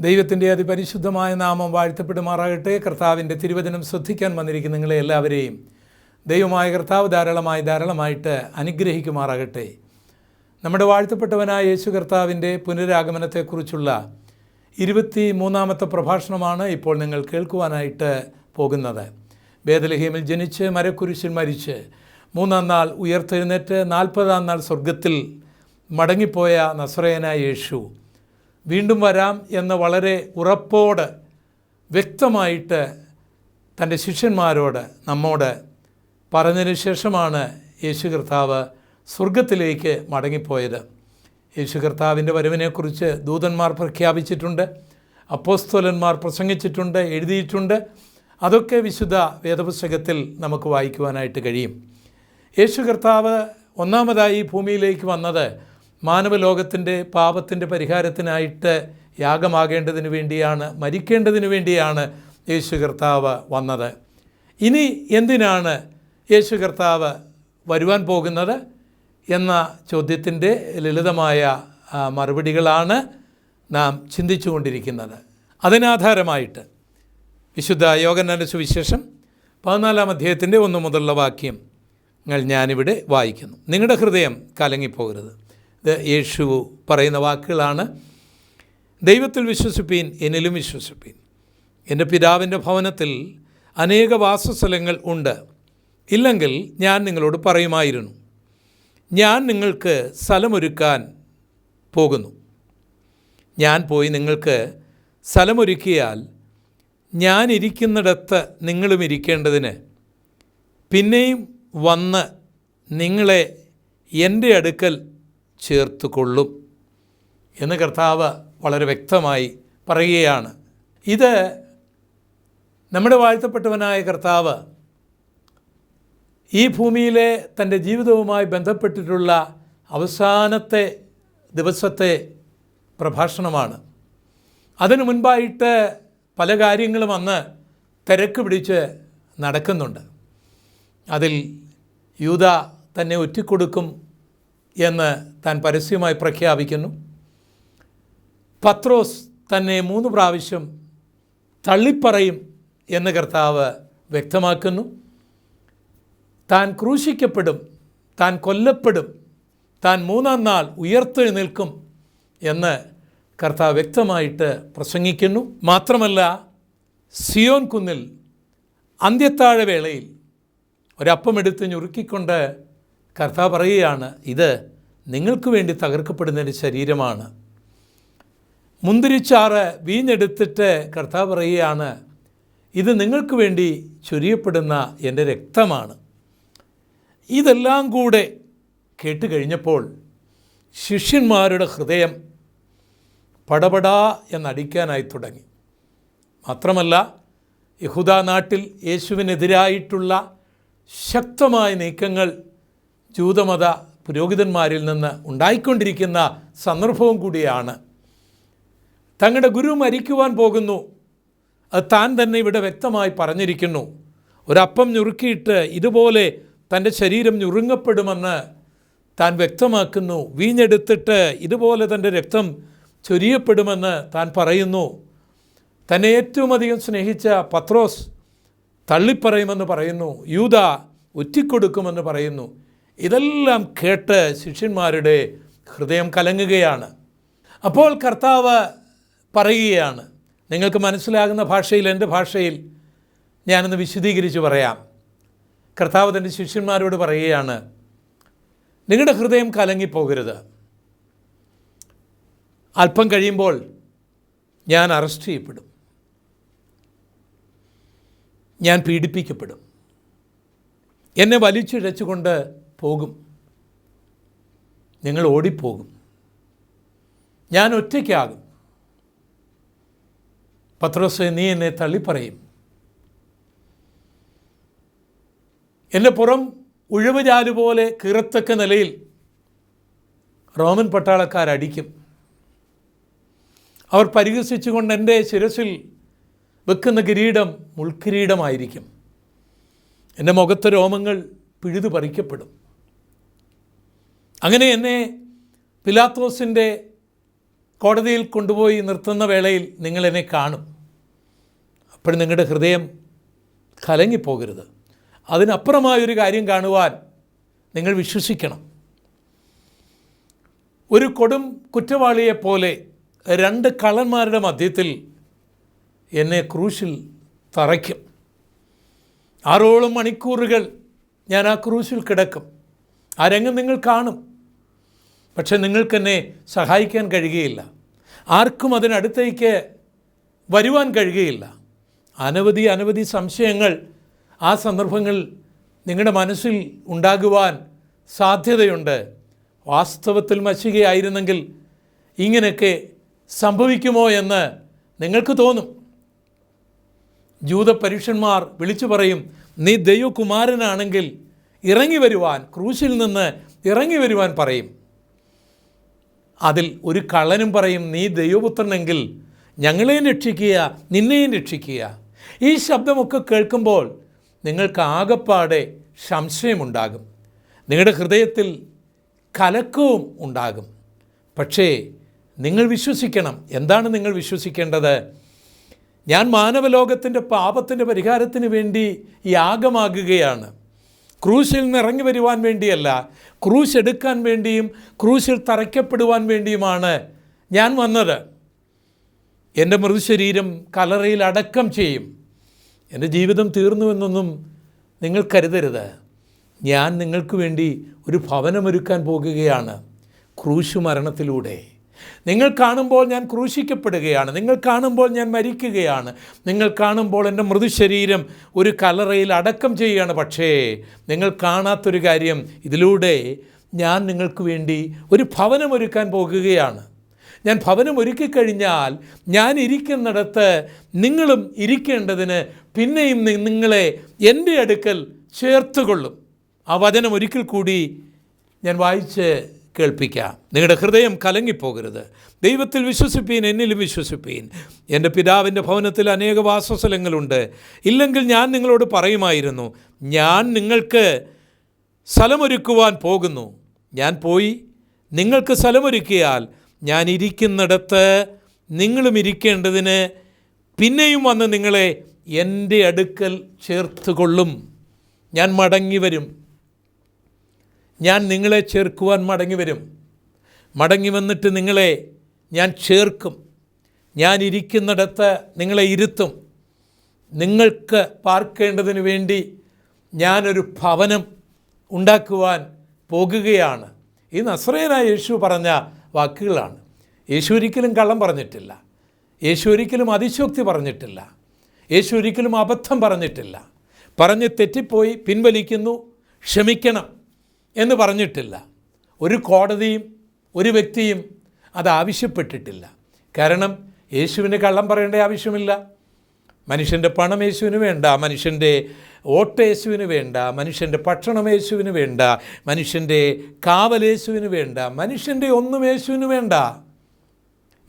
ദൈവത്തിന്റെ അതിപരിശുദ്ധമായ നാമം വാഴ്ത്തപ്പെടുമാറാകട്ടെ. കർത്താവിന്റെ തിരുവചനം ശ്രദ്ധിക്കാൻ വന്നിരിക്കുന്ന നിങ്ങളെ എല്ലാവരെയും ദൈവമായ കർത്താവ് ധാരാളമായി ധാരാളമായിട്ട് അനുഗ്രഹിക്കുമാറാകട്ടെ. നമ്മുടെ വാഴ്ത്തപ്പെട്ടവനായ യേശു കർത്താവിന്റെ പുനരാഗമനത്തെക്കുറിച്ചുള്ള ഇരുപത്തി മൂന്നാമത്തെ പ്രഭാഷണമാണ് ഇപ്പോൾ നിങ്ങൾ കേൾക്കുവാനായിട്ട് പോകുന്നത്. ബേദലഹീമിൽ ജനിച്ച് മരക്കുരിശിൽ മരിച്ച് മൂന്നാം നാൾ ഉയർത്തെഴുന്നേറ്റ് നാൽപ്പതാം നാൾ സ്വർഗത്തിൽ മടങ്ങിപ്പോയ നസ്രയനായ യേശു വീണ്ടും വരാം എന്ന് വളരെ ഉറപ്പോട് വ്യക്തമായിട്ട് തന്റെ ശിഷ്യന്മാരോട് നമ്മോട് പറഞ്ഞതിന് ശേഷമാണ് യേശു കർത്താവ് സ്വർഗത്തിലേക്ക് മടങ്ങിപ്പോയത്. യേശു കർത്താവിന്റെ വരവിനെക്കുറിച്ച് ദൂതന്മാർ പ്രഖ്യാപിച്ചിട്ടുണ്ട് അപ്പോസ്തോലന്മാർ പ്രസംഗിച്ചിട്ടുണ്ട് എഴുതിയിട്ടുണ്ട്. അതൊക്കെ വിശുദ്ധ വേദപുസ്തകത്തിൽ നമുക്ക് വായിക്കുവാനായിട്ട് കഴിയും. യേശു കർത്താവ് ഒന്നാമതായി ഭൂമിയിലേക്ക് വന്നത് മാനവലോകത്തിന്റെ പാപത്തിന്റെ പരിഹാരത്തിനായിട്ട് യാഗമാകേണ്ടതിന് വേണ്ടിയാണ് മരിക്കേണ്ടതിന് വേണ്ടിയാണ് യേശു കർത്താവ് വന്നത്. ഇനി എന്തിനാണ് യേശു കർത്താവ് വരുവാൻ പോകുന്നത് എന്ന ചോദ്യത്തിന്റെ ലളിതമായ മറുപടികളാണ് നാം ചിന്തിച്ചുകൊണ്ടിരിക്കുന്നത്. അതിനാധാരമായിട്ട് വിശുദ്ധ യോഗനാന്റെ സുവിശേഷം പതിനാലാം അധ്യായത്തിന്റെ ഒന്ന് മുതലുള്ള വാക്യം ങ്ങൾ ഞാനിവിടെ വായിക്കുന്നു. നിങ്ങളുടെ ഹൃദയം കലങ്ങിപ്പോകരുത്. യേശു പറയുന്ന വാക്കുകളാണ്. ദൈവത്തിൽ വിശ്വസിപ്പീൻ എന്നിലും വിശ്വസിപ്പീൻ. എന്റെ പിതാവിന്റെ ഭവനത്തിൽ അനേക വാസസ്ഥലങ്ങൾ ഉണ്ട്. ഇല്ലെങ്കിൽ ഞാൻ നിങ്ങളോട് പറയുമായിരുന്നു. ഞാൻ നിങ്ങൾക്ക് സ്ഥലമൊരുക്കാൻ പോകുന്നു. ഞാൻ പോയി നിങ്ങൾക്ക് സ്ഥലമൊരുക്കിയാൽ ഞാൻ ഇരിക്കുന്നിടത്ത് നിങ്ങളും ഇരിക്കേണ്ടതിന്. പിന്നെയും വന്ന് നിങ്ങളെ എന്റെ അടുക്കൽ ചേർത്ത് കൊള്ളും എന്ന് കർത്താവ് വളരെ വ്യക്തമായി പറയുകയാണ്. ഇത് നമ്മുടെ വാഴ്ത്തപ്പെട്ടവനായ കർത്താവ് ഈ ഭൂമിയിലെ തന്റെ ജീവിതവുമായി ബന്ധപ്പെട്ടിട്ടുള്ള അവസാനത്തെ ദിവസത്തെ പ്രഭാഷണമാണ്. അതിനു മുൻപായിട്ട് പല കാര്യങ്ങളും അന്ന് തിരക്ക് പിടിച്ച് നടക്കുന്നുണ്ട്. അതിൽ യൂത തന്നെ ഒറ്റിക്കൊടുക്കും എന്ന് താൻ പരസ്യമായി പ്രഖ്യാപിക്കുന്നു. പത്രോസ് തന്നെ മൂന്ന് പ്രാവശ്യം തള്ളിപ്പറയും എന്ന് കർത്താവ് വ്യക്തമാക്കുന്നു. താൻ ക്രൂശിക്കപ്പെടും താൻ കൊല്ലപ്പെടും താൻ മൂന്നാം നാൾ ഉയർത്തു നിൽക്കും എന്ന് കർത്താവ് വ്യക്തമായിട്ട് പ്രസംഗിക്കുന്നു. മാത്രമല്ല സിയോൻ കുന്നിൽ അന്ത്യത്താഴവേളയിൽ ഒരപ്പമെടുത്ത് ഞുറുക്കിക്കൊണ്ട് കർത്താവ് പറയുകയാണ് ഇത് നിങ്ങൾക്ക് വേണ്ടി തകർക്കപ്പെടുന്നതിന്റെ ശരീരമാണ്. മുന്തിരിച്ചാറ് വീഞ്ഞെടുത്തിട്ട് കർത്താവ് പറയുകയാണ് ഇത് നിങ്ങൾക്ക് വേണ്ടി ചൊരിയപ്പെടുന്ന എന്റെ രക്തമാണ്. ഇതെല്ലാം കൂടെ കേട്ട് കഴിഞ്ഞപ്പോൾ ശിഷ്യന്മാരുടെ ഹൃദയം പടപടാ എന്നടിക്കാനായി തുടങ്ങി. മാത്രമല്ല യഹൂദ നാട്ടിൽ യേശുവിനെതിരായിട്ടുള്ള ശക്തമായ നീക്കങ്ങൾ ജൂതമത പുരോഹിതന്മാരിൽ നിന്ന് ഉണ്ടായിക്കൊണ്ടിരിക്കുന്ന സന്ദർഭവും കൂടിയാണ്. തങ്ങളുടെ ഗുരു മരിക്കുവാൻ പോകുന്നു. അത് താൻ തന്നെ ഇവിടെ വ്യക്തമായി പറഞ്ഞിരിക്കുന്നു. ഒരപ്പം ഞുറുക്കിയിട്ട് ഇതുപോലെ തന്റെ ശരീരം ഞുറുങ്ങപ്പെടുമെന്ന് താൻ വ്യക്തമാക്കുന്നു. വീഞ്ഞെടുത്തിട്ട് ഇതുപോലെ തന്റെ രക്തം ചൊരിയപ്പെടുമെന്ന് താൻ പറയുന്നു. തന്നെ ഏറ്റവും അധികം സ്നേഹിച്ച പത്രോസ് തള്ളിപ്പറയുമെന്ന് പറയുന്നു. യൂത ഒറ്റിക്കൊടുക്കുമെന്ന് പറയുന്നു. ഇതെല്ലാം കേട്ട് ശിഷ്യന്മാരുടെ ഹൃദയം കലങ്ങുകയാണ്. അപ്പോൾ കർത്താവ് പറയുകയാണ് നിങ്ങൾക്ക് മനസ്സിലാകുന്ന ഭാഷയിൽ എന്റെ ഭാഷയിൽ ഞാനൊന്ന് വിശദീകരിച്ച് പറയാം. കർത്താവ് തന്റെ ശിഷ്യന്മാരോട് പറയുകയാണ് നിങ്ങളുടെ ഹൃദയം കലങ്ങിപ്പോകരുത്. അല്പം കഴിയുമ്പോൾ ഞാൻ അറസ്റ്റ് ചെയ്യപ്പെടും. ഞാൻ പീഡിപ്പിക്കപ്പെടും. എന്നെ വലിച്ചിഴച്ചുകൊണ്ട് പോകും. നിങ്ങൾ ഓടിപ്പോകും. ഞാൻ ഒറ്റയ്ക്കാകും. പത്രോസ് നീ എന്നെ തള്ളിപ്പറയും. എന്റെ പുറം ഉഴവുചാൽ പോലെ കീറത്തക്ക നിലയിൽ റോമൻ പട്ടാളക്കാരടിക്കും. അവർ പരിഹസിച്ചുകൊണ്ട് എന്റെ ശിരസിൽ വെക്കുന്ന കിരീടം മുൾക്കിരീടമായിരിക്കും. എന്റെ മുഖത്ത് രോമങ്ങൾ പിഴുതു പറിക്കപ്പെടും അങ്ങനെ എന്നെ പിലാത്തോസിന്റെ കോടതിയിൽ കൊണ്ടുപോയി നിർത്തുന്ന വേളയിൽ നിങ്ങളെന്നെ കാണും. അപ്പോൾ നിങ്ങളുടെ ഹൃദയം കലങ്ങിപ്പോകരുത്. അതിനപ്പുറമായൊരു കാര്യം കാണുവാൻ നിങ്ങൾ വിശ്വസിക്കണം. ഒരു കൊടും കുറ്റവാളിയെപ്പോലെ രണ്ട് കള്ളന്മാരുടെ മധ്യത്തിൽ എന്നെ ക്രൂശിൽ തറയ്ക്കും. ആറോളം മണിക്കൂറുകൾ ഞാൻ ആ ക്രൂശിൽ കിടക്കും. ആ രംഗം നിങ്ങൾ കാണും. പക്ഷെ നിങ്ങൾക്കെന്നെ സഹായിക്കാൻ കഴിയുകയില്ല. ആർക്കും അതിനടുത്തേക്ക് വരുവാൻ കഴിയുകയില്ല. അനവധി അനവധി സംശയങ്ങൾ ആ സന്ദർഭങ്ങൾ നിങ്ങളുടെ മനസ്സിൽ ഉണ്ടാകുവാൻ സാധ്യതയുണ്ട്. വാസ്തവത്തിൽ മശികയായിരുന്നെങ്കിൽ ഇങ്ങനെയൊക്കെ സംഭവിക്കുമോ എന്ന് നിങ്ങൾക്ക് തോന്നും. ജൂത പരീക്ഷന്മാർ വിളിച്ചു പറയും നീ ദൈവകുമാരനാണെങ്കിൽ ഇറങ്ങി വരുവാൻ ക്രൂശിൽ നിന്ന് ഇറങ്ങി വരുവാൻ പറയും. അതിൽ ഒരു കള്ളനും പറയും നീ ദൈവപുത്രനെങ്കിൽ ഞങ്ങളെയും രക്ഷിക്കുക നിന്നെയും രക്ഷിക്കുക. ഈ ശബ്ദമൊക്കെ കേൾക്കുമ്പോൾ നിങ്ങൾക്ക് ആകപ്പാടെ സംശയമുണ്ടാകും. നിങ്ങളുടെ ഹൃദയത്തിൽ കലക്കവും ഉണ്ടാകും. പക്ഷേ നിങ്ങൾ വിശ്വസിക്കണം. എന്താണ് നിങ്ങൾ വിശ്വസിക്കേണ്ടത്? ഞാൻ മാനവലോകത്തിന്റെ പാപത്തിന്റെ പരിഹാരത്തിന് വേണ്ടി യാഗമാകുകയാണ്. ക്രൂശിൽ നിന്ന് ഇറങ്ങി വരുവാൻ വേണ്ടിയല്ല ക്രൂശ് എടുക്കാൻ വേണ്ടിയും ക്രൂശിൽ തറയ്ക്കപ്പെടുവാൻ വേണ്ടിയുമാണ് ഞാൻ വന്നത്. എന്റെ മൃതശരീരം കലറയിൽ അടക്കം ചെയ്യും. എന്റെ ജീവിതം തീർന്നു എന്നൊന്നും നിങ്ങൾ കരുതരുത്. ഞാൻ നിങ്ങൾക്ക് വേണ്ടി ഒരു ഭവനമൊരുക്കാൻ പോകുകയാണ്. ക്രൂശ് മരണത്തിലൂടെ. നിങ്ങൾ കാണുമ്പോൾ ഞാൻ ക്രൂശിക്കപ്പെടുകയാണ്. നിങ്ങൾ കാണുമ്പോൾ ഞാൻ മരിക്കുകയാണ്. നിങ്ങൾ കാണുമ്പോൾ എന്റെ മൃദുശരീരം ഒരു കലറയിൽ അടക്കം ചെയ്യുകയാണ്. പക്ഷേ നിങ്ങൾ കാണാത്തൊരു കാര്യം ഇതിലൂടെ ഞാൻ നിങ്ങൾക്ക് വേണ്ടി ഒരു ഭവനം ഒരുക്കാൻ പോകുകയാണ്. ഞാൻ ഭവനം ഒരുക്കി കഴിഞ്ഞാൽ ഞാൻ ഇരിക്കുന്നിടത്ത് നിങ്ങളും ഇരിക്കേണ്ടതിന് പിന്നെയും നിങ്ങളെ എന്റെ അടുക്കൽ ചേർത്തുകൊള്ളും. ആ വചനം ഒരിക്കൽ കൂടി ഞാൻ വായിച്ച് കേൾപ്പിക്കാം. നിങ്ങളുടെ ഹൃദയം കലങ്ങിപ്പോകരുത്. ദൈവത്തിൽ വിശ്വസിപ്പീൻ എന്നിലും വിശ്വസിപ്പീൻ. എന്റെ പിതാവിന്റെ ഭവനത്തിൽ അനേക വാസസ്ഥലങ്ങളുണ്ട്. ഇല്ലെങ്കിൽ ഞാൻ നിങ്ങളോട് പറയുമായിരുന്നു ഞാൻ നിങ്ങൾക്ക് സ്ഥലമൊരുക്കുവാൻ പോകുന്നു. ഞാൻ പോയി നിങ്ങൾക്ക് സ്ഥലമൊരുക്കിയാൽ ഞാൻ ഇരിക്കുന്നിടത്ത് നിങ്ങളും ഇരിക്കേണ്ടതിന് പിന്നെയും വന്ന് നിങ്ങളെ എന്റെ അടുക്കൽ ചേർത്ത് കൊള്ളും ഞാൻ മടങ്ങി വരും ഞാൻ നിങ്ങളെ ചേർക്കുവാൻ മടങ്ങി വരും. മടങ്ങി വന്നിട്ട് നിങ്ങളെ ഞാൻ ചേർക്കും. ഞാൻ ഇരിക്കുന്നിടത്ത് നിങ്ങളെ ഇരുത്തും. നിങ്ങൾക്ക് പാർക്കേണ്ടതിന് വേണ്ടി ഞാനൊരു ഭവനം ഉണ്ടാക്കുവാൻ പോകുകയാണ്. ഈ നസ്രയനായ യേശു പറഞ്ഞ വാക്കുകളാണ്. യേശു ഒരിക്കലും കള്ളം പറഞ്ഞിട്ടില്ല. യേശു ഒരിക്കലും അതിശോക്തി പറഞ്ഞിട്ടില്ല. യേശു ഒരിക്കലും അബദ്ധം പറഞ്ഞിട്ടില്ല. പറഞ്ഞ് തെറ്റിപ്പോയി പിൻവലിക്കുന്നു ക്ഷമിക്കണം. എന്ന് പറഞ്ഞിട്ടില്ല. ഒരു കോടതിയും ഒരു വ്യക്തിയും അത് ആവശ്യപ്പെട്ടിട്ടില്ല. കാരണം യേശുവിന് കള്ളം പറയേണ്ട ആവശ്യമില്ല. മനുഷ്യന്റെ പണം യേശുവിന് വേണ്ട മനുഷ്യന്റെ ഓട്ട യേശുവിന് വേണ്ട മനുഷ്യന്റെ ഭക്ഷണം യേശുവിന് വേണ്ട മനുഷ്യന്റെ കാവൽ യേശുവിന് വേണ്ട മനുഷ്യന്റെ ഒന്നും യേശുവിന് വേണ്ട.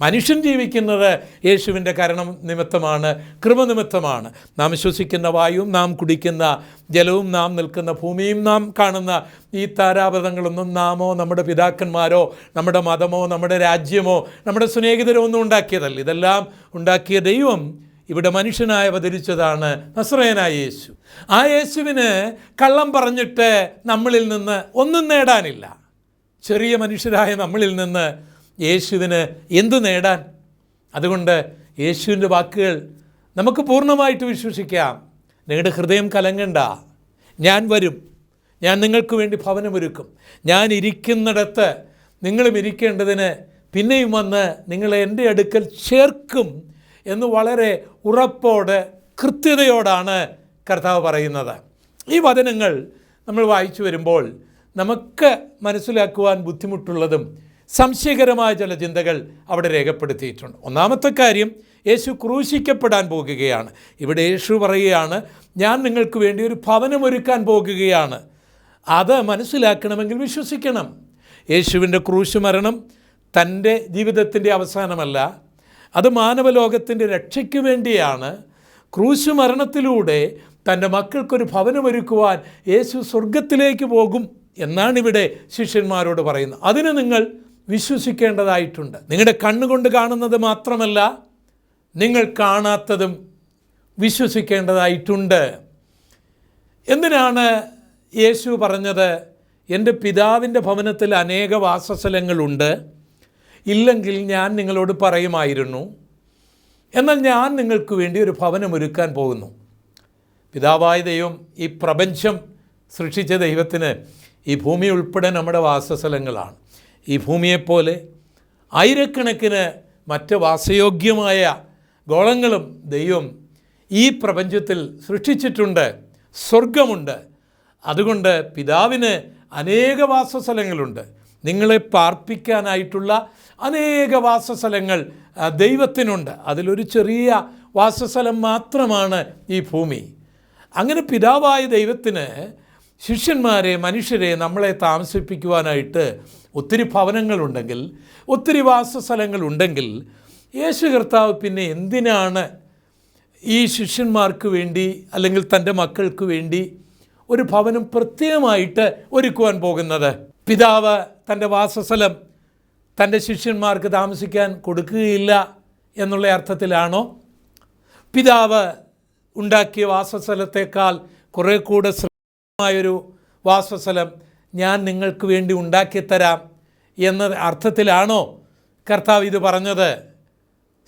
മനുഷ്യൻ ജീവിക്കുന്നത് യേശുവിന്റെ കരണം നിമിത്തമാണ് കൃപനിമിത്തമാണ് നാം ശ്വസിക്കുന്ന വായുവും നാം കുടിക്കുന്ന ജലവും നാം നിൽക്കുന്ന ഭൂമിയും നാം കാണുന്ന ഈ താരാപഥങ്ങളൊന്നും നാമോ നമ്മുടെ പിതാക്കന്മാരോ നമ്മുടെ മതമോ നമ്മുടെ രാജ്യമോ നമ്മുടെ സ്നേഹിതരോ ഒന്നും ഉണ്ടാക്കിയതല്ല. ഇതെല്ലാം ഉണ്ടാക്കിയ ദൈവം ഇവിടെ മനുഷ്യനായി അവതരിച്ചതാണ് നസ്രയനായ യേശു. ആ യേശുവിന് കള്ളം പറഞ്ഞിട്ട് നമ്മളിൽ നിന്ന് ഒന്നും നേടാനില്ല. ചെറിയ മനുഷ്യരായ നമ്മളിൽ നിന്ന് യേശുവിന് എന്തു നേടാൻ? അതുകൊണ്ട് യേശുവിന്റെ വാക്കുകൾ നമുക്ക് പൂർണമായിട്ട് വിശ്വസിക്കാം. നിങ്ങളുടെ ഹൃദയം കലങ്ങണ്ട. ഞാൻ വരും. ഞാൻ നിങ്ങൾക്ക് വേണ്ടി ഭവനമൊരുക്കും. ഞാൻ ഇരിക്കുന്നിടത്ത് നിങ്ങളും ഇരിക്കേണ്ടതിന് പിന്നെയും വന്ന് നിങ്ങളെ എന്റെ അടുക്കൽ ചേർക്കും എന്ന് വളരെ ഉറപ്പോടെ കൃത്യതയോടാണ് കർത്താവ് പറയുന്നത്. ഈ വചനങ്ങൾ നമ്മൾ വായിച്ചു വരുമ്പോൾ നമുക്ക് മനസ്സിലാക്കുവാൻ ബുദ്ധിമുട്ടുള്ളതും സംശയകരമായ ചില ചിന്തകൾ അവിടെ രേഖപ്പെടുത്തിയിട്ടുണ്ട്. ഒന്നാമത്തെ കാര്യം യേശു ക്രൂശിക്കപ്പെടാൻ പോകുകയാണ്. ഇവിടെ യേശു പറയുകയാണ് ഞാൻ നിങ്ങൾക്ക് വേണ്ടി ഒരു ഭവനമൊരുക്കാൻ പോകുകയാണ്. അത് മനസ്സിലാക്കണമെങ്കിൽ വിശ്വസിക്കണം. യേശുവിന്റെ ക്രൂശ് മരണം തന്റെ ജീവിതത്തിന്റെ അവസാനമല്ല. അത് മാനവലോകത്തിന്റെ രക്ഷയ്ക്ക് വേണ്ടിയാണ്. ക്രൂശ് മരണത്തിലൂടെ തന്റെ മക്കൾക്കൊരു ഭവനമൊരുക്കുവാൻ യേശു സ്വർഗത്തിലേക്ക് പോകും എന്നാണ് ഇവിടെ ശിഷ്യന്മാരോട് പറയുന്നത്. അതിന് നിങ്ങൾ വിശ്വസിക്കേണ്ടതായിട്ടുണ്ട്. നിങ്ങളുടെ കണ്ണുകൊണ്ട് കാണുന്നത് മാത്രമല്ല നിങ്ങൾ കാണാത്തതും വിശ്വസിക്കേണ്ടതായിട്ടുണ്ട്. എന്തിനാണ് യേശു പറഞ്ഞത് എന്റെ പിതാവിന്റെ ഭവനത്തിൽ അനേക വാസസ്ഥലങ്ങളുണ്ട് ഇല്ലെങ്കിൽ ഞാൻ നിങ്ങളോട് പറയുമായിരുന്നു എന്നാൽ ഞാൻ നിങ്ങൾക്ക് വേണ്ടി ഒരു ഭവനം ഒരുക്കാൻ പോകുന്നു. പിതാവായ ദൈവം ഈ പ്രപഞ്ചം സൃഷ്ടിച്ച ദൈവത്തിന് ഈ ഭൂമി ഉൾപ്പെടെ നമ്മുടെ വാസസ്ഥലങ്ങളാണ്. ഈ ഭൂമിയെപ്പോലെ ആയിരക്കണക്കിന് മറ്റ് വാസയോഗ്യമായ ഗോളങ്ങളും ദൈവം ഈ പ്രപഞ്ചത്തിൽ സൃഷ്ടിച്ചിട്ടുണ്ട്. സ്വർഗമുണ്ട്. അതുകൊണ്ട് പിതാവിന് അനേക വാസസ്ഥലങ്ങളുണ്ട്. നിങ്ങളെ പാർപ്പിക്കാനായിട്ടുള്ള അനേക വാസസ്ഥലങ്ങൾ ദൈവത്തിനുണ്ട്. അതിലൊരു ചെറിയ വാസസ്ഥലം മാത്രമാണ് ഈ ഭൂമി. അങ്ങനെ പിതാവായ ദൈവത്തിന് ശിഷ്യന്മാരെ മനുഷ്യരെ നമ്മളെ താമസിപ്പിക്കുവാനായിട്ട് ഒത്തിരി ഭവനങ്ങളുണ്ടെങ്കിൽ ഒത്തിരി വാസസ്ഥലങ്ങളുണ്ടെങ്കിൽ യേശു കർത്താവ് പിന്നെ എന്തിനാണ് ഈ ശിഷ്യന്മാർക്ക് വേണ്ടി അല്ലെങ്കിൽ തന്റെ മക്കൾക്ക് വേണ്ടി ഒരു ഭവനം പ്രത്യേകമായിട്ട് ഒരുക്കുവാൻ പോകുന്നത്? പിതാവ് തന്റെ വാസസ്ഥലം തന്റെ ശിഷ്യന്മാർക്ക് താമസിക്കാൻ കൊടുക്കുകയില്ല എന്നുള്ള അർത്ഥത്തിലാണോ? പിതാവ് ഉണ്ടാക്കിയ വാസസ്ഥലത്തേക്കാൾ കുറേ കൂടെ ശ്രമമായൊരു വാസസ്ഥലം ഞാൻ നിങ്ങൾക്ക് വേണ്ടി ഉണ്ടാക്കിത്തരാം എന്ന അർത്ഥത്തിലാണോ കർത്താവ് ഇത് പറഞ്ഞത്?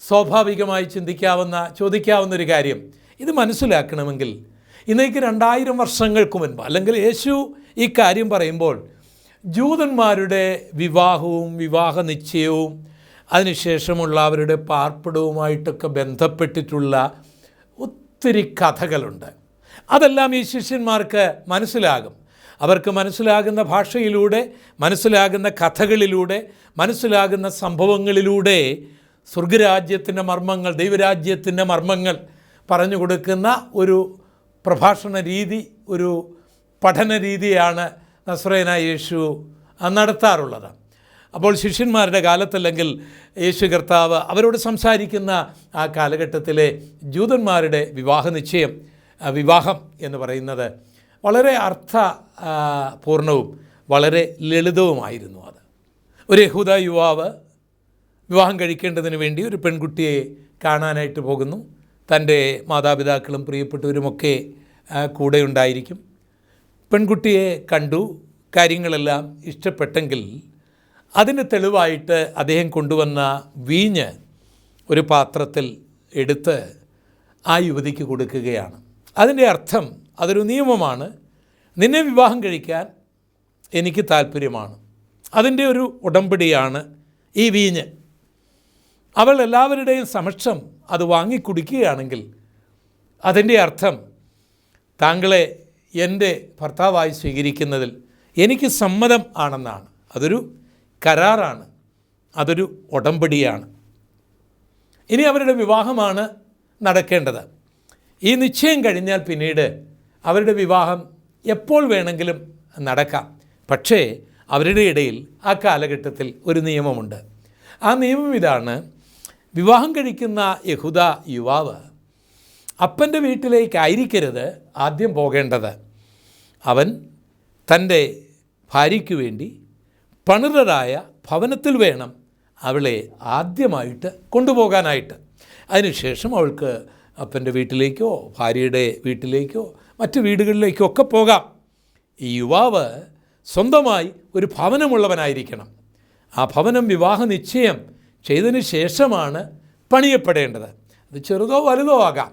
സ്വാഭാവികമായി ചിന്തിക്കാവുന്ന ചോദിക്കാവുന്ന ഒരു കാര്യം. ഇത് മനസ്സിലാക്കണമെങ്കിൽ ഇന്നേക്ക് രണ്ടായിരം വർഷങ്ങൾക്ക് മുൻപ് അല്ലെങ്കിൽ യേശു ഈ കാര്യം പറയുമ്പോൾ ജൂതന്മാരുടെ വിവാഹവും വിവാഹ നിശ്ചയവും അതിനുശേഷമുള്ള അവരുടെ പാർപ്പിടവുമായിട്ടൊക്കെ ബന്ധപ്പെട്ടിട്ടുള്ള ഒത്തിരി കഥകളുണ്ട്. അതെല്ലാം ഈ ശിഷ്യന്മാർക്ക് മനസ്സിലാകും. അവർക്ക് മനസ്സിലാകുന്ന ഭാഷയിലൂടെ മനസ്സിലാകുന്ന കഥകളിലൂടെ മനസ്സിലാകുന്ന സംഭവങ്ങളിലൂടെ സ്വർഗരാജ്യത്തിന്റെ മർമ്മങ്ങൾ ദൈവരാജ്യത്തിന്റെ മർമ്മങ്ങൾ പറഞ്ഞു കൊടുക്കുന്ന ഒരു പ്രഭാഷണ രീതി ഒരു പഠന രീതിയാണ് നസ്രേന യേശു നടത്താറുള്ളത്. അപ്പോൾ ശിഷ്യന്മാരുടെ കാലത്തല്ലെങ്കിൽ യേശു കർത്താവ് അവരോട് സംസാരിക്കുന്ന ആ കാലഘട്ടത്തിലെ ജൂതന്മാരുടെ വിവാഹ നിശ്ചയം വിവാഹം എന്ന് പറയുന്നത് വളരെ അർത്ഥ പൂർണവും വളരെ ലളിതവുമായിരുന്നു അത്. ഒരു യഹൂദ യുവാവ് വിവാഹം കഴിക്കേണ്ടതിന് വേണ്ടി ഒരു പെൺകുട്ടിയെ കാണാനായിട്ട് പോകുന്നു. തന്റെ മാതാപിതാക്കളും പ്രിയപ്പെട്ടവരുമൊക്കെ കൂടെ ഉണ്ടായിരിക്കും പെൺകുട്ടിയെ കണ്ടു. കാര്യങ്ങളെല്ലാം ഇഷ്ടപ്പെട്ടെങ്കിൽ അതിന് തെളിവായിട്ട് അദ്ദേഹം കൊണ്ടുവന്ന വീഞ്ഞ് ഒരു പാത്രത്തിൽ എടുത്ത് ആ യുവതിക്ക് കൊടുക്കുകയാണ്. അതിന്റെ അർത്ഥം അതൊരു നിയമമാണ്. നിന്നെ വിവാഹം കഴിക്കാൻ എനിക്ക് താല്പര്യമാണ്. അതിന്റെ ഒരു ഉടമ്പടിയാണ് ഈ വീഞ്ഞ്. അവൾ എല്ലാവരുടെയും സമക്ഷം അത് വാങ്ങിക്കുടിക്കുകയാണെങ്കിൽ അതിന്റെ അർത്ഥം താങ്കളെ എന്റെ ഭർത്താവായി സ്വീകരിക്കുന്നതിൽ എനിക്ക് സമ്മതം ആണെന്നാണ്. അതൊരു കരാറാണ്. അതൊരു ഉടമ്പടിയാണ്. ഇനി അവരുടെ വിവാഹമാണ് നടക്കേണ്ടത്. ഈ നിശ്ചയം കഴിഞ്ഞാൽ പിന്നീട് അവരുടെ വിവാഹം എപ്പോൾ വേണമെങ്കിലും നടക്കാം. പക്ഷേ അവരുടെ ഇടയിൽ ആ കാലഘട്ടത്തിൽ ഒരു നിയമമുണ്ട്. ആ നിയമം ഇതാണ് വിവാഹം കഴിക്കുന്ന യഹുദ യുവാവ് അപ്പന്റെ വീട്ടിലേക്കായിരിക്കരുത് ആദ്യം പോകേണ്ടത്. അവൻ തന്റെ ഭാര്യയ്ക്ക് വേണ്ടി പണിതരായ ഭവനത്തിൽ വേണം അവളെ ആദ്യമായിട്ട് കൊണ്ടുപോകാനായിട്ട്. അതിനുശേഷം അവൾക്ക് അപ്പന്റെ വീട്ടിലേക്കോ ഭാര്യയുടെ വീട്ടിലേക്കോ മറ്റ് വീടുകളിലേക്കൊക്കെ പോകാം. ഈ യുവാവ് സ്വന്തമായി ഒരു ഭവനമുള്ളവനായിരിക്കണം. ആ ഭവനം വിവാഹ നിശ്ചയം ചെയ്തതിന് ശേഷമാണ് പണിയപ്പെടേണ്ടത്. അത് ചെറുതോ വലുതോ ആകാം.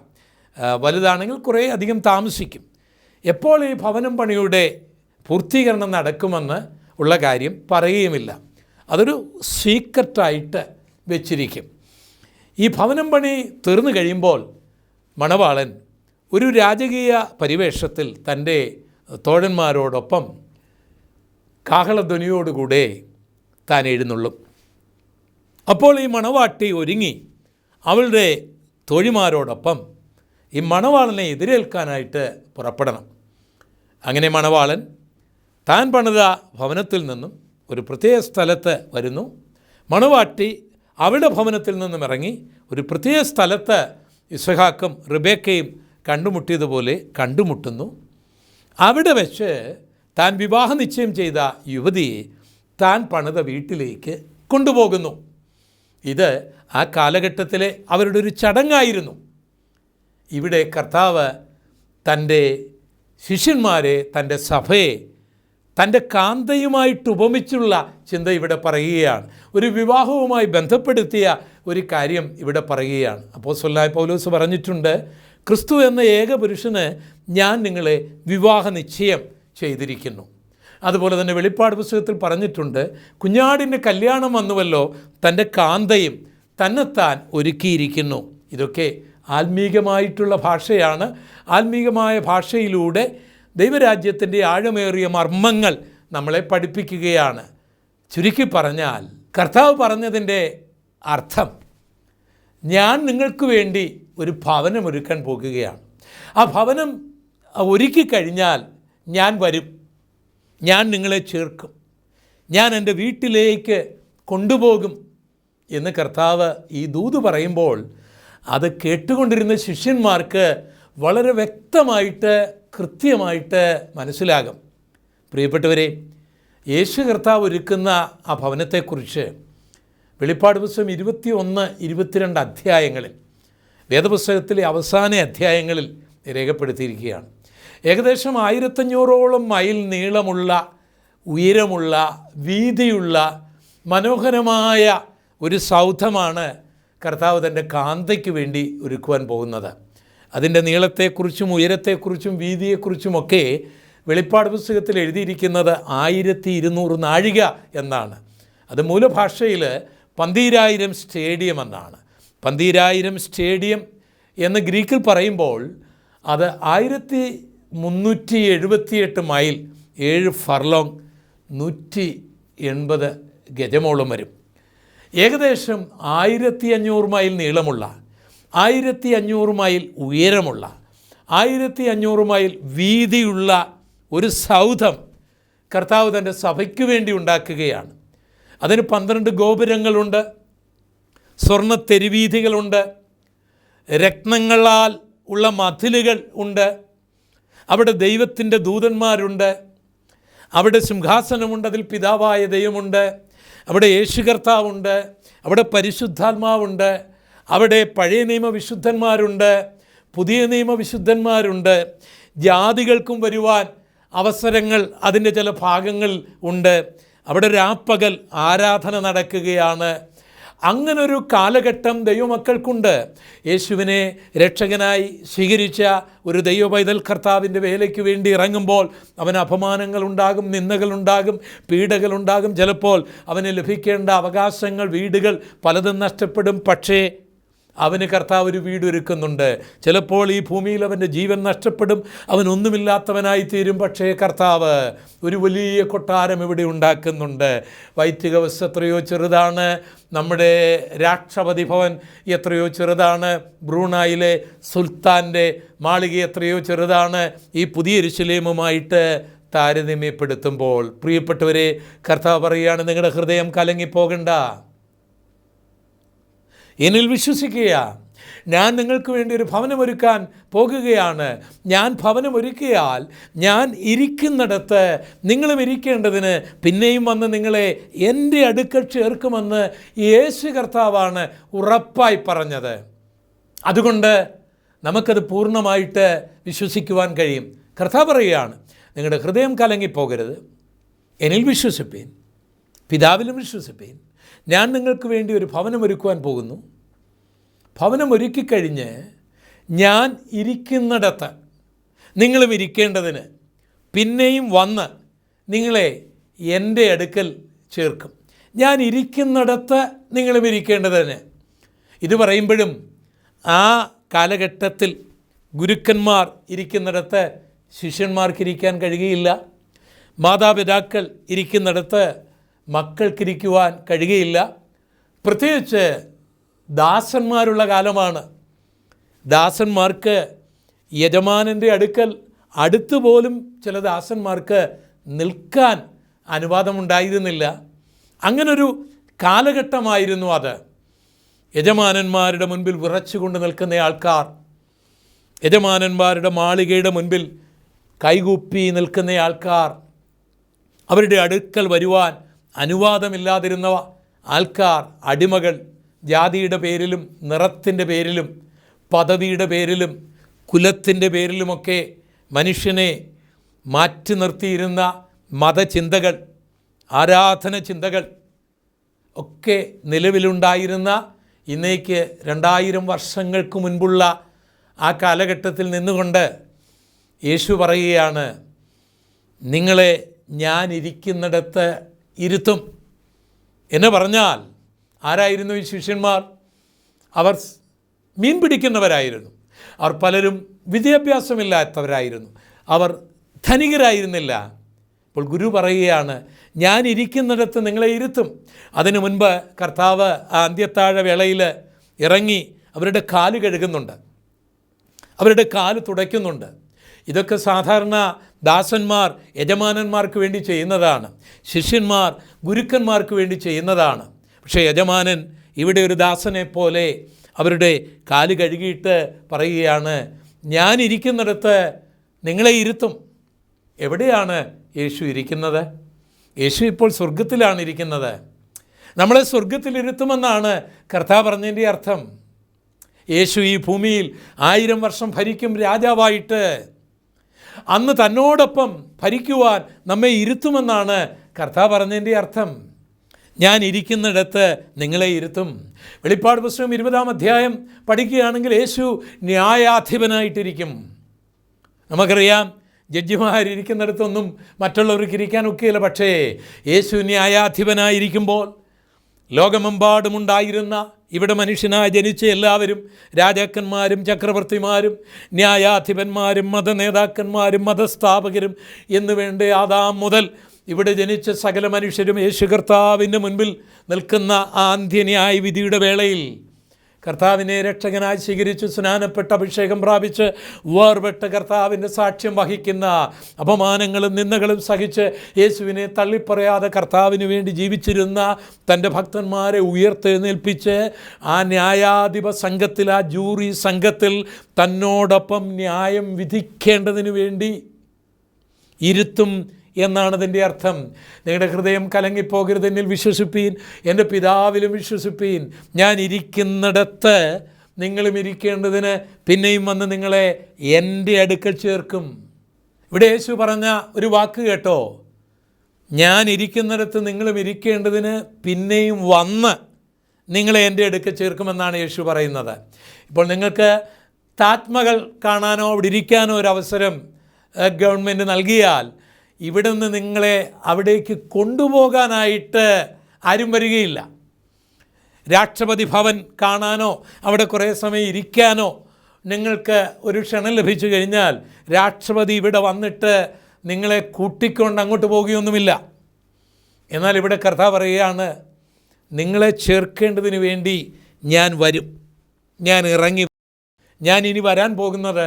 വലുതാണെങ്കിൽ കുറേ അധികം താമസിക്കും. എപ്പോൾ ഈ ഭവനം പണിയുടെ പൂർത്തീകരണം നടക്കുമെന്ന് ഉള്ള കാര്യം പറയുകയുമില്ല. അതൊരു സീക്രട്ടായിട്ട് വെച്ചിരിക്കും. ഈ ഭവനം പണി തീർന്നു കഴിയുമ്പോൾ മണവാളൻ ഒരു രാജകീയ പരിവേഷത്തിൽ തന്റെ തോഴന്മാരോടൊപ്പം കാഹളധ്വനിയോടുകൂടെ താൻ എഴുന്നള്ളും. അപ്പോൾ ഈ മണവാട്ടി ഒരുങ്ങി അവളുടെ തോഴിമാരോടൊപ്പം ഈ മണവാളനെ എതിരേൽക്കാനായിട്ട് പുറപ്പെടണം. അങ്ങനെ മണവാളൻ താൻ പണിത ഭവനത്തിൽ നിന്നും ഒരു പ്രത്യേക സ്ഥലത്ത് വരുന്നു. മണവാട്ടി അവളുടെ ഭവനത്തിൽ നിന്നും ഇറങ്ങി ഒരു പ്രത്യേക സ്ഥലത്ത് ഇസഹാക്കും റിബേക്കയും കണ്ടുമുട്ടിയതുപോലെ കണ്ടുമുട്ടുന്നു. അവിടെ വെച്ച് താൻ വിവാഹ നിശ്ചയം ചെയ്ത യുവതിയെ താൻ പണിത വീട്ടിലേക്ക് കൊണ്ടുപോകുന്നു. ഇത് ആ കാലഘട്ടത്തിലെ അവരുടെ ഒരു ചടങ്ങായിരുന്നു. ഇവിടെ കർത്താവ് തന്റെ ശിഷ്യന്മാരെ തന്റെ സഭയെ തന്റെ കാന്തയുമായിട്ട് ഉപമിച്ചുള്ള ചിന്ത ഇവിടെ പറയുകയാണ്. ഒരു വിവാഹവുമായി ബന്ധപ്പെടുത്തിയ ഒരു കാര്യം ഇവിടെ പറയുകയാണ്. അപ്പോൾ സൊല്ലായ പൗലോസ് പറഞ്ഞിട്ടുണ്ട് ക്രിസ്തു എന്ന ഏക പുരുഷന് ഞാൻ നിങ്ങളെ വിവാഹ നിശ്ചയം ചെയ്തിരിക്കുന്നു. അതുപോലെ തന്നെ വെളിപ്പാട് പുസ്തകത്തിൽ പറഞ്ഞിട്ടുണ്ട് കുഞ്ഞാടിന്റെ കല്യാണം വന്നുവല്ലോ തന്റെ കാന്തയും തന്നെത്താൻ ഒരുക്കിയിരിക്കുന്നു. ഇതൊക്കെ ആത്മീകമായിട്ടുള്ള ഭാഷയാണ്. ആത്മീകമായ ഭാഷയിലൂടെ ദൈവരാജ്യത്തിന്റെ ആഴമേറിയ മർമ്മങ്ങൾ നമ്മളെ പഠിപ്പിക്കുകയാണ്. ചുരുക്കി പറഞ്ഞാൽ കർത്താവ് പറഞ്ഞതിന്റെ അർത്ഥം ഞാൻ നിങ്ങൾക്ക് വേണ്ടി ഒരു ഭവനം ഒരുക്കാൻ പോകുകയാണ്. ആ ഭവനം ഒരുക്കി കഴിഞ്ഞാൽ ഞാൻ വരും. ഞാൻ നിങ്ങളെ ചേർക്കും. ഞാൻ എന്റെ വീട്ടിലേക്ക് കൊണ്ടുപോകും എന്ന് കർത്താവ് ഈ ദൂത് പറയുമ്പോൾ അത് കേട്ടുകൊണ്ടിരുന്ന ശിഷ്യന്മാർക്ക് വളരെ വ്യക്തമായിട്ട് കൃത്യമായിട്ട് മനസ്സിലാകും. പ്രിയപ്പെട്ടവരെ യേശു കർത്താവ് ഒരുക്കുന്ന ആ ഭവനത്തെക്കുറിച്ച് വെളിപ്പാട് പുസ്തകം ഇരുപത്തി ഒന്ന് ഇരുപത്തിരണ്ട് അധ്യായങ്ങളിൽ വേദപുസ്തകത്തിലെ അവസാന അധ്യായങ്ങളിൽ രേഖപ്പെടുത്തിയിരിക്കുകയാണ്. ഏകദേശം ആയിരത്തഞ്ഞൂറോളം മൈൽ നീളമുള്ള ഉയരമുള്ള വീതിയുള്ള മനോഹരമായ ഒരു സൗധമാണ് കർത്താവ് തന്റെ കാന്തയ്ക്ക് വേണ്ടി ഒരുക്കുവാൻ പോകുന്നത്. അതിന്റെ നീളത്തെക്കുറിച്ചും ഉയരത്തെക്കുറിച്ചും വീതിയെക്കുറിച്ചുമൊക്കെ വെളിപ്പാട് പുസ്തകത്തിൽ എഴുതിയിരിക്കുന്നത് ആയിരത്തി ഇരുന്നൂറ് നാഴിക എന്നാണ്. അത് മൂലഭാഷയിൽ പന്തീരായിരം സ്റ്റേഡിയം എന്നാണ്. പന്തീരായിരം സ്റ്റേഡിയം എന്ന് ഗ്രീക്കിൽ പറയുമ്പോൾ അത് ആയിരത്തി മുന്നൂറ്റി എഴുപത്തിയെട്ട് മൈൽ ഏഴ് ഫർലോങ് നൂറ്റി എൺപത് ഗജമോളം വരും. ഏകദേശം ആയിരത്തി അഞ്ഞൂറ് മൈൽ നീളമുള്ള ആയിരത്തി അഞ്ഞൂറ് മൈൽ ഉയരമുള്ള ആയിരത്തി അഞ്ഞൂറ് മൈൽ വീതിയുള്ള ഒരു സൗധം കർത്താവ് തന്റെ സഭയ്ക്ക് വേണ്ടി ഉണ്ടാക്കുകയാണ്. അതിന് പന്ത്രണ്ട് ഗോപുരങ്ങളുണ്ട്. സ്വർണ തെരുവീഥികളുണ്ട് രത്നങ്ങളാൽ ഉള്ള മതിലുകൾ ഉണ്ട്. അവിടെ ദൈവത്തിന്റെ ദൂതന്മാരുണ്ട്. അവിടെ സിംഹാസനമുണ്ട് അതിൽ പിതാവായ ദൈവമുണ്ട്. അവിടെ യേശു കർത്താവുണ്ട്. അവിടെ പരിശുദ്ധാത്മാവുണ്ട്. അവിടെ പഴയ നിയമവിശുദ്ധന്മാരുണ്ട്. പുതിയ നിയമവിശുദ്ധന്മാരുണ്ട്. ജാതികൾക്കും വരുവാൻ അവസരങ്ങൾ അതിന്റെ ചില ഭാഗങ്ങൾ ഉണ്ട്. അവിടെ രാപ്പകൽ ആരാധന നടക്കുകയാണ്. അങ്ങനൊരു കാലഘട്ടം ദൈവമക്കൾക്കുണ്ട്. യേശുവിനെ രക്ഷകനായി സ്വീകരിച്ച ഒരു ദൈവ പൈതൽ കർത്താവിന്റെ വേലയ്ക്ക് വേണ്ടി ഇറങ്ങുമ്പോൾ അവന് അപമാനങ്ങളുണ്ടാകും നിന്ദകളുണ്ടാകും പീഡകളുണ്ടാകും. ചിലപ്പോൾ അവന് ലഭിക്കേണ്ട അവകാശങ്ങൾ വീടുകൾ പലതും നഷ്ടപ്പെടും. പക്ഷേ അവന് കർത്താവ് ഒരു വീട് ഒരുക്കുന്നുണ്ട്. ചിലപ്പോൾ ഈ ഭൂമിയിൽ അവന്റെ ജീവൻ നഷ്ടപ്പെടും. അവൻ ഒന്നുമില്ലാത്തവനായി തീരും. പക്ഷേ കർത്താവ് ഒരു വലിയ കൊട്ടാരം ഇവിടെ ഉണ്ടാക്കുന്നുണ്ട്. വൈദിക വസ്തു എത്രയോ ചെറുതാണ്. നമ്മുടെ രാഷ്ട്രപതി ഭവൻ എത്രയോ ചെറുതാണ്. ബ്രൂണായിലെ സുൽത്താന്റെ മാളിക എത്രയോ ചെറുതാണ്. ഈ പുതിയ രുശലീമുമായിട്ട് താരതമ്യപ്പെടുത്തുമ്പോൾ പ്രിയപ്പെട്ടവരെ കർത്താവ് പറയുകയാണ് നിങ്ങളുടെ ഹൃദയം കലങ്ങിപ്പോകണ്ട. എന്നിൽ വിശ്വസിക്കുക ഞാൻ നിങ്ങൾക്ക് വേണ്ടി ഒരു ഭവനമൊരുക്കാൻ പോകുകയാണ്. ഞാൻ ഭവനമൊരുക്കിയാൽ ഞാൻ ഇരിക്കുന്നിടത്ത് നിങ്ങളും ഇരിക്കേണ്ടതിന് പിന്നെയും വന്ന് നിങ്ങളെ എന്റെ അടുക്കൽ ചേർക്കുമെന്ന് യേശു കർത്താവാണ് ഉറപ്പായി പറഞ്ഞത്. അതുകൊണ്ട് നമുക്കത് പൂർണമായിട്ട് വിശ്വസിക്കുവാൻ കഴിയും. കർത്താവ് പറയുകയാണ് നിങ്ങളുടെ ഹൃദയം കലങ്ങിപ്പോകരുത്. എന്നിൽ വിശ്വസിപ്പീൻ. പിതാവിലും വിശ്വസിപ്പീൻ. ഞാൻ നിങ്ങൾക്ക് വേണ്ടി ഒരു ഭവനമൊരുക്കുവാൻ പോകുന്നു. ഭവനമൊരുക്കിക്കഴിഞ്ഞ് ഞാൻ ഇരിക്കുന്നിടത്ത് നിങ്ങളും ഇരിക്കേണ്ടതിന് പിന്നെയും വന്ന് നിങ്ങളെ എന്റെ അടുക്കൽ ചേർക്കും. ഞാൻ ഇരിക്കുന്നിടത്ത് നിങ്ങളും ഇരിക്കേണ്ടതിന്. ഇത് പറയുമ്പോഴും ആ കാലഘട്ടത്തിൽ ഗുരുക്കന്മാർ ഇരിക്കുന്നിടത്ത് ശിഷ്യന്മാർക്കിരിക്കാൻ കഴിയുകയില്ല. മാതാപിതാക്കൾ ഇരിക്കുന്നിടത്ത് മക്കൾക്കിരിക്കുവാൻ കഴിയുകയില്ല. പ്രത്യേകിച്ച് ദാസന്മാരുള്ള കാലമാണ്. ദാസന്മാർക്ക് യജമാനന്റെ അടുക്കൽ അടുത്ത് പോലും ചില ദാസന്മാർക്ക് നിൽക്കാൻ അനുവാദമുണ്ടായിരുന്നില്ല. അങ്ങനൊരു കാലഘട്ടമായിരുന്നു അത്. യജമാനന്മാരുടെ മുൻപിൽ വിറച്ചുകൊണ്ട് നിൽക്കുന്ന ആൾക്കാർ യജമാനന്മാരുടെ മാളികയുടെ മുൻപിൽ കൈകൂപ്പി നിൽക്കുന്ന ആൾക്കാർ അവരുടെ അടുക്കൽ വരുവാൻ അനുവാദമില്ലാതിരുന്ന ആൾക്കാർ അടിമകൾ ജാതിയുടെ പേരിലും നിറത്തിന്റെ പേരിലും പദവിയുടെ പേരിലും കുലത്തിന്റെ പേരിലുമൊക്കെ മനുഷ്യനെ മാറ്റി നിർത്തിയിരുന്ന മതചിന്തകൾ ആരാധന ചിന്തകൾ ഒക്കെ നിലവിലുണ്ടായിരുന്ന ഇന്നേക്ക് രണ്ടായിരം വർഷങ്ങൾക്ക് മുൻപുള്ള ആ കാലഘട്ടത്തിൽ നിന്നുകൊണ്ട് യേശു പറയുകയാണ് നിങ്ങളെ ഞാൻ ഇരിക്കുന്നിടത്ത് ഇരുത്തും. എന്ന് പറഞ്ഞാൽ ആരായിരുന്നു ഈ ശിഷ്യന്മാർ? അവർ മീൻ പിടിക്കുന്നവരായിരുന്നു. അവർ പലരും വിദ്യാഭ്യാസമില്ലാത്തവരായിരുന്നു. അവർ ധനികരായിരുന്നില്ല. അപ്പോൾ ഗുരു പറയുകയാണ് ഞാൻ ഇരിക്കുന്നിടത്ത് നിങ്ങളെ ഇരുത്തും. അതിനു മുൻപ് കർത്താവ് ആ അന്ത്യത്താഴ വേളയിൽ ഇറങ്ങി അവരുടെ കാൽ കഴുകുന്നുണ്ട്. അവരുടെ കാൽ തുടയ്ക്കുന്നുണ്ട്. ഇതൊക്കെ സാധാരണ ദാസന്മാർ യജമാനന്മാർക്ക് വേണ്ടി ചെയ്യുന്നതാണ്. ശിഷ്യന്മാർ ഗുരുക്കന്മാർക്ക് വേണ്ടി ചെയ്യുന്നതാണ്. പക്ഷേ യജമാനൻ ഇവിടെ ഒരു ദാസനെ പോലെ അവരുടെ കാൽ കഴുകിയിട്ട് പറയുകയാണ് ഞാൻ ഇരിക്കുന്നിടത്ത് നിങ്ങളെ ഇരുത്തും. എവിടെയാണ് യേശു ഇരിക്കുന്നത്? യേശു ഇപ്പോൾ സ്വർഗത്തിലാണ് ഇരിക്കുന്നത്. നമ്മളെ സ്വർഗത്തിലിരുത്തുമെന്നാണ് കർത്താവ് പറഞ്ഞതിന്റെ അർത്ഥം. യേശു ഈ ഭൂമിയിൽ ആയിരം വർഷം ഭരിക്കും രാജാവായിട്ട് അന്ന് തന്നോടൊപ്പം ഭരിക്കുവാൻ നമ്മെ ഇരുത്തുമെന്നാണ് കർത്താവ് പറഞ്ഞതിന്റെ അർത്ഥം. ഞാൻ ഇരിക്കുന്നിടത്ത് നിങ്ങളെ ഇരുത്തും. വെളിപ്പാട് പുസ്തകം ഇരുപതാം അധ്യായം പഠിക്കുകയാണെങ്കിൽ യേശു ന്യായാധിപനായിട്ടിരിക്കും. നമുക്കറിയാം ജഡ്ജിമാരിയ്ക്കുന്നിടത്തൊന്നും മറ്റുള്ളവർക്ക് ഇരിക്കാൻ ഒക്കെയില്ല. പക്ഷേ യേശു ന്യായാധിപനായിരിക്കുമ്പോൾ ലോകമെമ്പാടുമുണ്ടായിരുന്ന ഇവിടെ മനുഷ്യനായി ജനിച്ച എല്ലാവരും രാജാക്കന്മാരും ചക്രവർത്തിമാരും ന്യായാധിപന്മാരും മതനേതാക്കന്മാരും മതസ്ഥാപകരും എന്നു വേണ്ട ആദാം മുതൽ ഇവിടെ ജനിച്ച സകല മനുഷ്യരും യേശു കർത്താവിന്റെ മുൻപിൽ നിൽക്കുന്ന ആ വിധിയുടെ വേളയിൽ കർത്താവിനെ രക്ഷകനായി സ്വീകരിച്ച് സ്നാനപ്പെട്ട് അഭിഷേകം പ്രാപിച്ച് വേർപെട്ട് കർത്താവിന്റെ സാക്ഷ്യം വഹിക്കുന്ന അപമാനങ്ങളും നിന്ദകളും സഹിച്ച് യേശുവിനെ തള്ളിപ്പറയാതെ കർത്താവിന് വേണ്ടി ജീവിച്ചിരുന്ന തന്റെ ഭക്തന്മാരെ ഉയർത്തെഴുന്നേൽപ്പിച്ച് ആ ന്യായാധിപ സംഘത്തിൽ ആ ജൂറി സംഘത്തിൽ തന്നോടൊപ്പം ന്യായം വിധിക്കേണ്ടതിന് വേണ്ടി ഇരുത്തും എന്നാണ് അതിന്റെ അർത്ഥം. നിങ്ങളുടെ ഹൃദയം കലങ്ങിപ്പോകരുത് എന്നിൽ വിശ്വസിപ്പീൻ. എന്റെ പിതാവിലും വിശ്വസിപ്പീൻ. ഞാൻ ഇരിക്കുന്നിടത്ത് നിങ്ങളും ഇരിക്കേണ്ടതിന് പിന്നെയും വന്ന് നിങ്ങളെ എന്റെ അടുക്കൽ ചേർക്കും. ഇവിടെ യേശു പറഞ്ഞ ഒരു വാക്ക് കേട്ടോ. ഞാൻ ഇരിക്കുന്നിടത്ത് നിങ്ങളും ഇരിക്കേണ്ടതിന് പിന്നെയും വന്ന് നിങ്ങളെ എന്റെ അടുക്കൽ ചേർക്കുമെന്നാണ് യേശു പറയുന്നത്. ഇപ്പോൾ നിങ്ങൾക്ക് താത്മകൾ കാണാനോ അവിടെ ഇരിക്കാനോ ഒരു അവസരം ഗവൺമെന്റ് നൽകിയാൽ ഇവിടെ നിന്ന് നിങ്ങളെ അവിടേക്ക് കൊണ്ടുപോകാനായിട്ട് ആരും വരികയില്ല. രാഷ്ട്രപതി ഭവൻ കാണാനോ അവിടെ കുറേ സമയം ഇരിക്കാനോ നിങ്ങൾക്ക് ഒരു ക്ഷണം ലഭിച്ചു കഴിഞ്ഞാൽ രാഷ്ട്രപതി ഇവിടെ വന്നിട്ട് നിങ്ങളെ കൂട്ടിക്കൊണ്ട് അങ്ങോട്ട് പോകുകയൊന്നുമില്ല. എന്നാൽ ഇവിടെ കർത്ത പറയുകയാണ് നിങ്ങളെ ചേർക്കേണ്ടതിന് വേണ്ടി ഞാൻ വരും. ഞാൻ ഇറങ്ങി ഞാൻ ഇനി വരാൻ പോകുന്നത്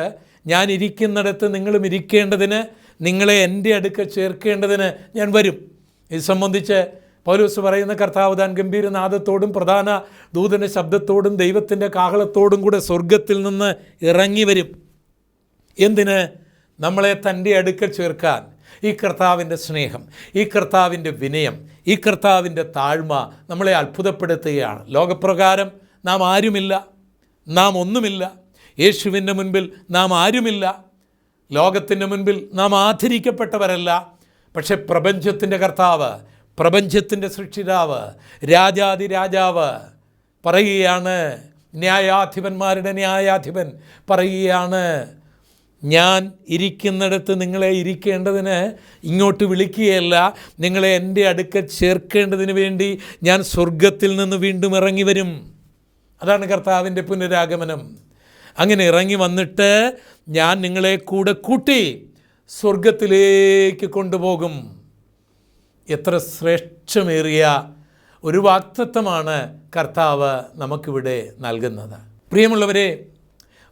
ഞാൻ ഇരിക്കുന്നിടത്ത് നിങ്ങളും ഇരിക്കേണ്ടതിന് നിങ്ങളെ എന്റെ അടുക്ക ചേർക്കേണ്ടതിന് ഞാൻ വരും. ഇത് സംബന്ധിച്ച് പൗലോസ് പറയുന്ന കർത്താവ് താൻ ഗംഭീരനാഥത്തോടും പ്രധാന ദൂതന്റെ ശബ്ദത്തോടും ദൈവത്തിന്റെ കാഹളത്തോടും കൂടെ സ്വർഗത്തിൽ നിന്ന് ഇറങ്ങി വരും. എന്തിന്? നമ്മളെ തന്റെ അടുക്ക ചേർക്കാൻ. ഈ കർത്താവിന്റെ സ്നേഹം ഈ കർത്താവിന്റെ വിനയം ഈ കർത്താവിന്റെ താഴ്മ നമ്മളെ അത്ഭുതപ്പെടുത്തുകയാണ്. ലോകപ്രകാരം നാം ആരുമില്ല നാം ഒന്നുമില്ല. യേശുവിന്റെ മുൻപിൽ നാം ആരുമില്ല. ലോകത്തിന്റെ മുൻപിൽ നാം ആദരിക്കപ്പെട്ടവരല്ല പക്ഷെ പ്രപഞ്ചത്തിന്റെ കർത്താവ് പ്രപഞ്ചത്തിന്റെ സൃഷ്ടിതാവ് രാജാതി രാജാവ് പറയുകയാണ് ന്യായാധിപന്മാരുടെ ന്യായാധിപൻ പറയുകയാണ് ഞാൻ ഇരിക്കുന്നിടത്ത് നിങ്ങളെ ഇരിക്കേണ്ടതിന് ഇങ്ങോട്ട് വിളിക്കുകയല്ല നിങ്ങളെ എന്റെ അടുക്ക ചേർക്കേണ്ടതിന് വേണ്ടി ഞാൻ സ്വർഗത്തിൽ നിന്ന് വീണ്ടും ഇറങ്ങി വരും. അതാണ് കർത്താവിന്റെ പുനരാഗമനം. അങ്ങനെ ഇറങ്ങി വന്നിട്ട് ഞാൻ നിങ്ങളെ കൂടെ കൂട്ടി സ്വർഗത്തിലേക്ക് കൊണ്ടുപോകും. എത്ര ശ്രേഷ്ഠമേറിയ ഒരു വാക്തത്വമാണ് കർത്താവ് നമുക്കിവിടെ നൽകുന്നത്. പ്രിയമുള്ളവരെ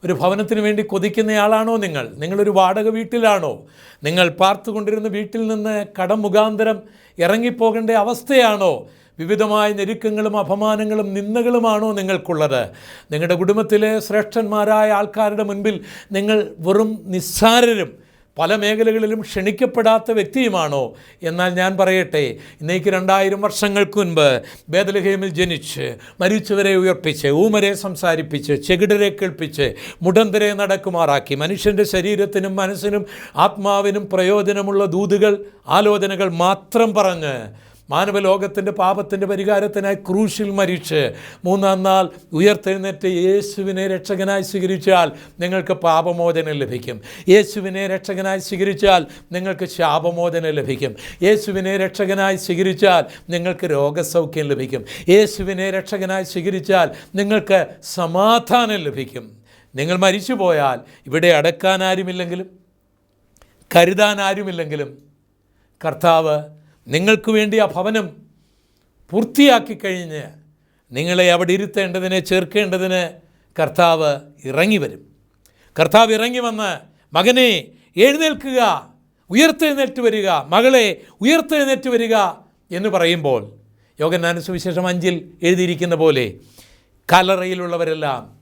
ഒരു ഭവനത്തിന് വേണ്ടി കൊതിക്കുന്നയാളാണോ നിങ്ങൾ? നിങ്ങളൊരു വാടക വീട്ടിലാണോ? നിങ്ങൾ പാർത്തുകൊണ്ടിരുന്ന വീട്ടിൽ നിന്ന് കടം മുഖാന്തരം ഇറങ്ങിപ്പോകേണ്ട അവസ്ഥയാണോ? വിവിധമായ ഞെരുക്കങ്ങളും അപമാനങ്ങളും നിന്ദകളുമാണോ നിങ്ങൾക്കുള്ളത്? നിങ്ങളുടെ കുടുംബത്തിലെ ശ്രേഷ്ഠന്മാരായ ആൾക്കാരുടെ മുൻപിൽ നിങ്ങൾ വെറും നിസ്സാരരും പല മേഖലകളിലും ക്ഷണിക്കപ്പെടാത്ത വ്യക്തിയുമാണോ? എന്നാൽ ഞാൻ പറയട്ടെ ഇന്നേക്ക് രണ്ടായിരം വർഷങ്ങൾക്ക് മുൻപ് ബേദലഹേമിൽ ജനിച്ച് മരിച്ചവരെ ഉയർപ്പിച്ച് ഊമരെ സംസാരിപ്പിച്ച് ചെകിടരെ കേൾപ്പിച്ച് മുടന്തരെ നടക്കുമാറാക്കി മനുഷ്യന്റെ ശരീരത്തിനും മനസ്സിനും ആത്മാവിനും പ്രയോജനമുള്ള ദൂതുകൾ ആലോചനകൾ മാത്രം പറഞ്ഞ് മാനവലോകത്തിന്റെ പാപത്തിന്റെ പരിഹാരത്തിനായി ക്രൂശിൽ മരിച്ച് മൂന്നാം നാൾ ഉയർത്തെഴുന്നേറ്റ് യേശുവിനെ രക്ഷകനായി സ്വീകരിച്ചാൽ നിങ്ങൾക്ക് പാപമോചനം ലഭിക്കും. യേശുവിനെ രക്ഷകനായി സ്വീകരിച്ചാൽ നിങ്ങൾക്ക് ശാപമോചനം ലഭിക്കും. യേശുവിനെ രക്ഷകനായി സ്വീകരിച്ചാൽ നിങ്ങൾക്ക് രോഗസൗഖ്യം ലഭിക്കും. യേശുവിനെ രക്ഷകനായി സ്വീകരിച്ചാൽ നിങ്ങൾക്ക് സമാധാനം ലഭിക്കും. നിങ്ങൾ മരിച്ചു പോയാൽ ഇവിടെ അടക്കാൻ ആരുമില്ലെങ്കിലും കരുതാൻ ആരുമില്ലെങ്കിലും കർത്താവ് നിങ്ങൾക്ക് വേണ്ടി ആ ഭവനം പൂർത്തിയാക്കി കഴിഞ്ഞ് നിങ്ങളെ അവിടെ ഇരുത്തേണ്ടതിന് ചേർക്കേണ്ടതിന് കർത്താവ് ഇറങ്ങി വരും. കർത്താവ് ഇറങ്ങി വന്ന് മകനെ എഴുന്നേൽക്കുക ഉയർത്തെഴുന്നേറ്റ് വരിക മകളെ ഉയർത്തെഴുന്നേറ്റ് വരിക എന്ന് പറയുമ്പോൾ യോഗനാന സുവിശേഷം അഞ്ചിൽ എഴുതിയിരിക്കുന്ന പോലെ കലറയിലുള്ളവരെല്ലാം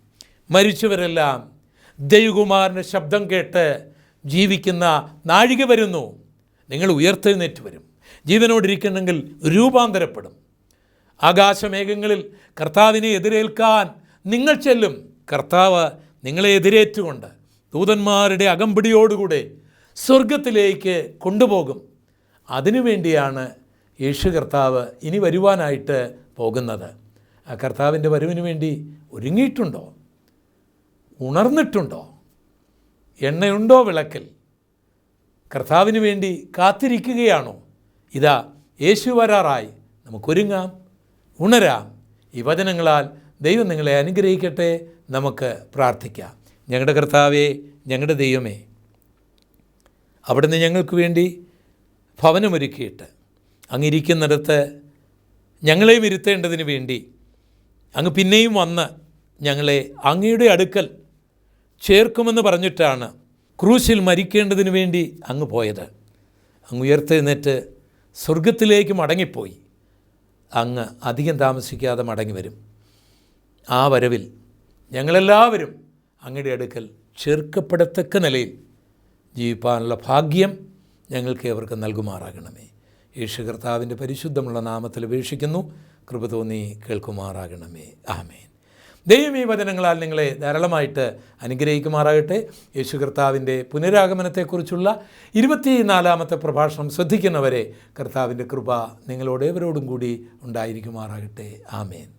മരിച്ചവരെല്ലാം ദൈവകുമാരന്റെ ശബ്ദം കേട്ട് ജീവിക്കുന്ന നാഴിക വരുന്നു. നിങ്ങൾ ഉയർത്തെഴുന്നേറ്റ് വരും. ജീവനോടിരിക്കണമെങ്കിൽ രൂപാന്തരപ്പെടും. ആകാശമേഘങ്ങളിൽ കർത്താവിനെ എതിരേൽക്കാൻ നിങ്ങൾ ചെല്ലും. കർത്താവ് നിങ്ങളെ എതിരേറ്റുകൊണ്ട് ദൂതന്മാരുടെ അകമ്പടിയോടുകൂടെ സ്വർഗത്തിലേക്ക് കൊണ്ടുപോകും. അതിനുവേണ്ടിയാണ് യേശു കർത്താവ് ഇനി വരുവാനായിട്ട് പോകുന്നത്. ആ കർത്താവിന്റെ വരവിന് വേണ്ടി ഒരുങ്ങിയിട്ടുണ്ടോ? ഉണർന്നിട്ടുണ്ടോ? എണ്ണയുണ്ടോ വിളക്കിൽ? കർത്താവിന് വേണ്ടി കാത്തിരിക്കുകയാണോ? ഇതാ യേശു വരാറായി. നമുക്കൊരുങ്ങാം ഉണരാം. ഈ വചനങ്ങളാൽ ദൈവം നിങ്ങളെ അനുഗ്രഹിക്കട്ടെ നമുക്ക് പ്രാർത്ഥിക്കാം. ഞങ്ങളുടെ കർത്താവേ ഞങ്ങളുടെ ദൈവമേ അവിടുന്ന് ഞങ്ങൾക്ക് വേണ്ടി ഭവനമൊരുക്കിയിട്ട് അങ്ങിരിക്കുന്നിടത്ത് ഞങ്ങളെയും ഇരുത്തേണ്ടതിന് വേണ്ടി അങ്ങ് പിന്നെയും വന്ന് ഞങ്ങളെ അങ്ങയുടെ അടുക്കൽ ചേർക്കുമെന്ന് പറഞ്ഞിട്ടാണ് ക്രൂശിൽ മരിക്കേണ്ടതിന് വേണ്ടി അങ്ങ് പോയത്. അങ്ങ് ഉയർത്തെഴുന്നേറ്റ് സ്വർഗത്തിലേക്ക് മടങ്ങിപ്പോയി. അങ്ങ് അധികം താമസിക്കാതെ മടങ്ങി വരും. ആ വരവിൽ ഞങ്ങളെല്ലാവരും അങ്ങയുടെ അടുക്കൽ ചേർക്കപ്പെടത്തക്ക നിലയിൽ ജീവിപ്പാനുള്ള ഭാഗ്യം ഞങ്ങൾക്ക് അവർക്ക് നൽകുമാറാകണമേ. യേശു കർത്താവിന്റെ പരിശുദ്ധമുള്ള നാമത്തിൽ അപേക്ഷിക്കുന്നു. കൃപ തോന്നി കേൾക്കുമാറാകണമേ. ആമേൻ. ദൈവം ഈ വചനങ്ങളാൽ നിങ്ങളെ ധാരാളമായിട്ട് അനുഗ്രഹിക്കുമാറാകട്ടെ. യേശു കർത്താവിന്റെ പുനരാഗമനത്തെക്കുറിച്ചുള്ള ഇരുപത്തിനാലാമത്തെ പ്രഭാഷണം ശ്രദ്ധിക്കുന്നവരെ കർത്താവിന്റെ കൃപ നിങ്ങളോട് ഏവരോടും കൂടി ഉണ്ടായിരിക്കുമാറാകട്ടെ. ആമേൻ.